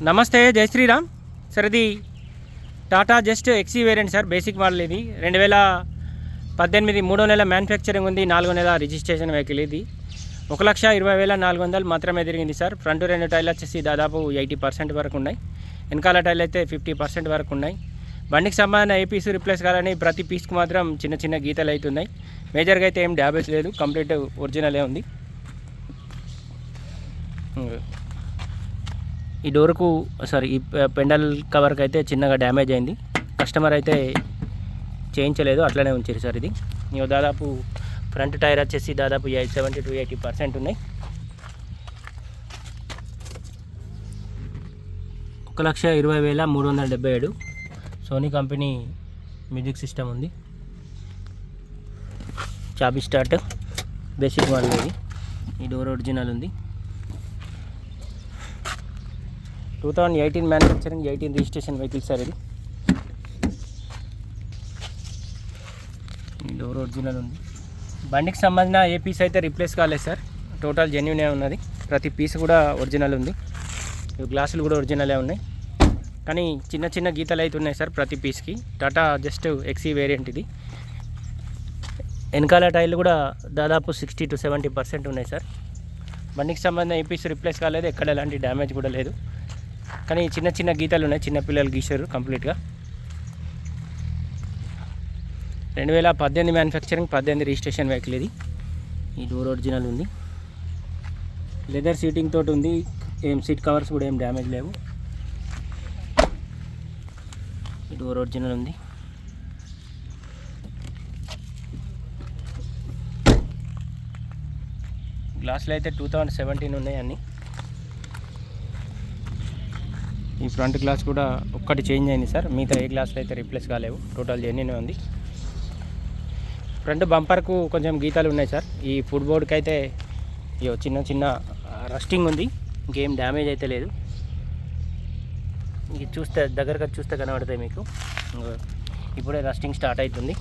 నమస్తే జై శ్రీరామ్. సార్ ఇది Tata Zest XE variant sir basic model ఇది. రెండు వేల పద్దెనిమిది మూడో నెల మ్యానుఫ్యాక్చరింగ్ ఉంది. నాలుగో నెల రిజిస్ట్రేషన్ వెహికల్ ఇది. ఒక లక్ష ఇరవై వేల నాలుగు వందలు మాత్రమే తిరిగింది సార్ ఫ్రంట్ రెండు టైర్లు వచ్చేసి దాదాపు ఎయిటీ పర్సెంట్ వరకు ఉన్నాయి. వెనకాల టైర్లు అయితే ఫిఫ్టీ పర్సెంట్ వరకు ఉన్నాయి. బండికి సంబంధించిన ఏ పీస్ రిప్లేస్ కావాలని ప్రతి పీస్కి మాత్రం చిన్న చిన్న గీతలు అవుతున్నాయి మేజర్గా అయితే ఏం డ్యామేజ్ లేదు. కంప్లీట్ ఒరిజినలే ఉంది. ఈ డోర్కు సారీ ఈ పెండల్ కవర్కి అయితే చిన్నగా డ్యామేజ్ అయింది. కస్టమర్ అయితే చేయించలేదు అట్లనే ఉంచారు సార్ ఇది. ఇక దాదాపు ఫ్రంట్ టైర్ వచ్చేసి దాదాపు eight seventy to eighty percent ఉన్నాయి. ఒక లక్ష ఇరవై వేల మూడు వందల డెబ్బై ఏడు సోనీ కంపెనీ మ్యూజిక్ సిస్టమ్ ఉంది. చాబీ స్టార్ట్ బేసిక్ మోడల్ ఇది. ఈ డోర్ ఒరిజినల్ ఉంది. Two thousand eighteen manufacturing eighteen registration vehicle sir ఇది డోర్ ఒరిజినల్ ఉంది. బండికి సంబంధించిన ఏ పీస్ అయితే రిప్లేస్ కాలేదు సార్ టోటల్ జెన్యునే ఉన్నది. ప్రతి పీస్ కూడా ఒరిజినల్ ఉంది. గ్లాసులు కూడా ఒరిజినలే ఉన్నాయి. కానీ చిన్న చిన్న గీతలు అయితే ఉన్నాయి సార్ ప్రతి పీస్కి టాటా జస్ట్ ఎక్సీ వేరియంట్ ఇది. వెనకాల టైర్లు కూడా దాదాపు సిక్స్టీ టు సెవెంటీ పర్సెంట్ ఉన్నాయి సార్ బండికి సంబంధించిన ఏ పీస్ రిప్లేస్ కాలేదు ఎక్కడ ఎలాంటి డ్యామేజ్ కూడా లేదు. కానీ చిన్న చిన్న గీతలు ఉన్నాయి. చిన్నపిల్లలు గీశారు కంప్లీట్గా రెండు వేల పద్దెనిమిది మ్యానుఫ్యాక్చరింగ్ పద్దెనిమిది రిజిస్ట్రేషన్ వెహికల్ ఇది. ఈ డోర్ ఒరిజినల్ ఉంది. లెదర్ సీటింగ్ తోటి ఉంది. ఏం సీట్ కవర్స్ కూడా ఏం డ్యామేజ్ లేవు. ఈ డోర్ ఒరిజినల్ ఉంది. గ్లాసులు అయితే టూ థౌజండ్ సెవెంటీన్ ఉన్నాయి అన్నీ. ఈ ఫ్రంట్ గ్లాస్ కూడా ఒక్కటి చేంజ్ అయింది సార్. మిగతా ఏ గ్లాసులు అయితే రిప్లేస్ కాలేవు. టోటల్ జర్నీనే ఉంది. ఫ్రంట్ బంపర్కు కొంచెం గీతాలు ఉన్నాయి సార్. ఈ ఫుడ్ బోర్డ్కి అయితే చిన్న చిన్న రస్టింగ్ ఉంది. ఇంకేం డ్యామేజ్ అయితే లేదు. ఇది చూస్తే దగ్గరగా చూస్తే కనబడతాయి మీకు. ఇప్పుడే రస్టింగ్ స్టార్ట్ అవుతుంది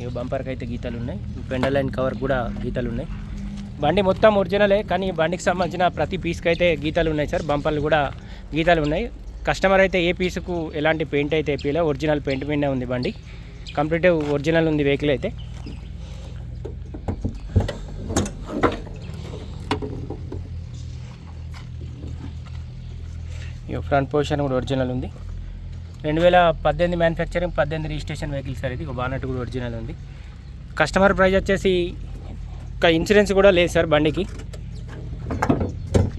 ఈ బంపర్కి అయితే గీతాలు ఉన్నాయి. పెండల్ లైన్ కవర్ కూడా గీతాలు ఉన్నాయి. బండి మొత్తం ఒరిజినలే కానీ బండికి సంబంధించిన ప్రతి పీస్కి అయితే గీతాలు ఉన్నాయి సార్. బంపర్లు కూడా గీతాలు ఉన్నాయి. కస్టమర్ అయితే ఏ పీసుకు ఎలాంటి పెయింట్ అయితే వేపిలే ఒరిజినల్ పెయింట్ మీదే ఉంది బండి. కంప్లీట్ ఒరిజినల్ ఉంది వెహికల్ అయితే. ఫ్రంట్ పొజిషన్ కూడా ఒరిజినల్ ఉంది. రెండు వేల పద్దెనిమిది మ్యానుఫ్యాక్చరింగ్ పద్దెనిమిది రిజిస్ట్రేషన్ వెహికల్ సార్ ఇది. ఒక బానట్ కూడా ఒరిజినల్ ఉంది. కస్టమర్ ప్రైస్ వచ్చేసి ఒక ఇన్సూరెన్స్ కూడా లేదు సార్ బండికి.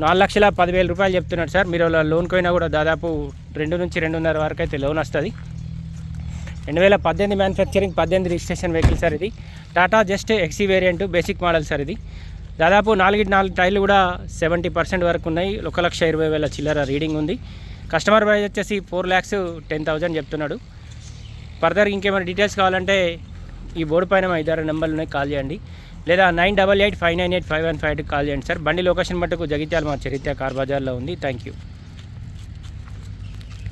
నాలుగు లక్షల పదివేల రూపాయలు చెప్తున్నాడు సార్. మీరు అలా లోన్కి పోయినా కూడా దాదాపు రెండు నుంచి రెండున్నర వరకు అయితే లోన్ వస్తుంది. రెండు వేల పద్దెనిమిది మ్యానుఫ్యాక్చరింగ్ పద్దెనిమిది రిజిస్ట్రేషన్ వెహికల్ సార్ ఇది. Tata Zest XE variant basic model sir ఇది. దాదాపు నాలుగు నాలుగు టైర్లు కూడా సెవెంటీ పర్సెంట్ వరకు ఉన్నాయి. ఒక లక్ష ఇరవై వేల చిల్లర రీడింగ్ ఉంది. కస్టమర్ ప్రైస్ వచ్చేసి ఫోర్ ల్యాక్స్ టెన్ థౌజండ్ చెప్తున్నాడు. ఫర్దర్ ఇంకేమైనా డీటెయిల్స్ కావాలంటే ఈ బోర్డు పైన మా ఇద్దరు నెంబర్లు ఉన్నాయి. కాల్ చేయండి. లేదా nine double eight five nine eight five one five call చేయండి సార్. బండి లొకేషన్ మట్టుకు జగిత్యాల మా చరిత్ర కార్ బజార్లో ఉంది. Thank you.